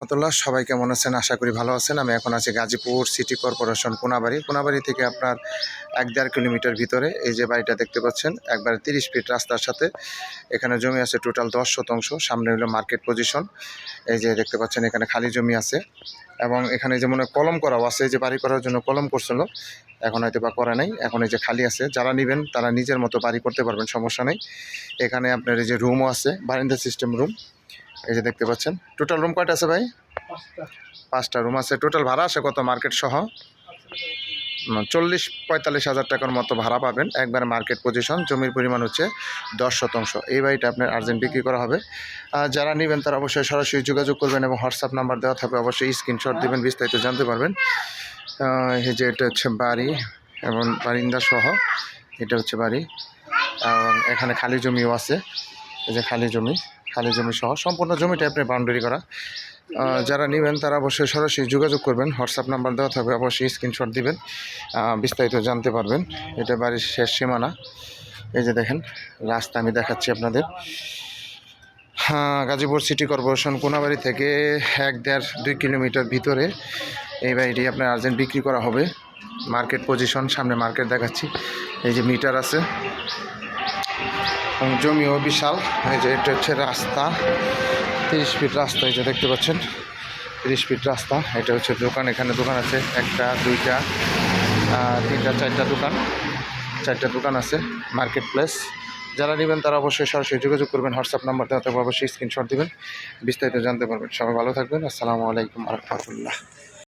রহমতুল্লাহ, সবাই কেমন আছেন? আশা করি ভালো আছেন। আমি এখন আছি গাজীপুর সিটি কর্পোরেশন কোনাবাড়ি কোনাবাড়ি থেকে আপনার এক দেড় কিলোমিটার ভিতরে এই যে বাড়িটা দেখতে পাচ্ছেন, একবারে তিরিশ ফিট রাস্তার সাথে। এখানে জমি আছে টোটাল দশ শতাংশ, সামনে হলো মার্কেট পজিশন। এই যে দেখতে পাচ্ছেন, এখানে খালি জমি আছে। এবং এখানে যে মনে কলম করাও আছে, এই যে বাড়ি করার জন্য কলম করছিল। এখন হয়তো বা করা নাই। এখন এই যে খালি আছে, যারা নেবেন তারা নিজের মতো বাড়ি করতে পারবেন, সমস্যা নেই। এখানে আপনার এই যে রুমও আছে, বারিন্দা সিস্টেম রুম এই যে দেখতে পাচ্ছেন। টোটাল রুম কয়টা আছে ভাই? পাঁচটা। রুম আছে। টোটাল ভাড়া আছে কত মার্কেট সহ? চল্লিশ পঁয়তাল্লিশ হাজার টাকার মতো ভাড়া পাবেন। একবার মার্কেট পজিশন জমির পরিমাণ হচ্ছে দশ শতাংশ। এই বাড়িটা আপনার আর্জেন্ট বিক্রি করা হবে। আর যারা নেবেন তারা অবশ্যই সরাসরি যোগাযোগ করবেন এবং হোয়াটসঅ্যাপ নাম্বার দেওয়া থাকবে। অবশ্যই স্ক্রিনশট দেবেন বিস্তারিত জানতে পারবেন। এই যে এটা হচ্ছে বাড়ি এবং বারিন্দা সহ। এটা হচ্ছে বাড়ি। এখানে খালি জমিও আছে। এই যে খালি জমি। খালি জমি সহ সম্পূর্ণ জমিটা আপনি বাউন্ডারি করা। যারা নেবেন তারা অবশ্যই সরাসরি যোগাযোগ করবেন হোয়াটসঅ্যাপ নাম্বার দেওয়া থাকবে, অবশ্যই স্ক্রিনশট দিবেন বিস্তারিত জানতে পারবেন। এটা বাড়ির শেষ সীমানা। এই যে দেখেন, রাস্তা আমি দেখাচ্ছি আপনাদের। হ্যাঁ গাজীপুর সিটি কর্পোরেশন কোনাবাড়ি থেকে এক দেড় দুই কিলোমিটার ভিতরে এই বাড়িটি আপনার আর্জেন্ট বিক্রি করা হবে। মার্কেট পজিশন সামনে মার্কেট দেখাচ্ছি। এই যে মিটার আছে। এবং জমিও বিশাল। এই যে এটা হচ্ছে রাস্তা, তিরিশ ফিট রাস্তা এই যে দেখতে পাচ্ছেন, তিরিশ ফিট রাস্তা। এটা হচ্ছে দোকান, এখানে দোকান আছে একটা, দুইটা তিনটা, চারটা দোকান চারটা দোকান আছে মার্কেট প্লেস যারা নেবেন তারা অবশ্যই সরাসরি যোগাযোগ করবেন, হোয়াটসঅ্যাপ নাম্বার দেওয়া থাকবে, অবশ্যই স্ক্রিনশট দেবেন, বিস্তারিত জানতে পারবেন। সবাই ভালো থাকবেন, আসসালামু আলাইকুম রহমতুল্লাহ।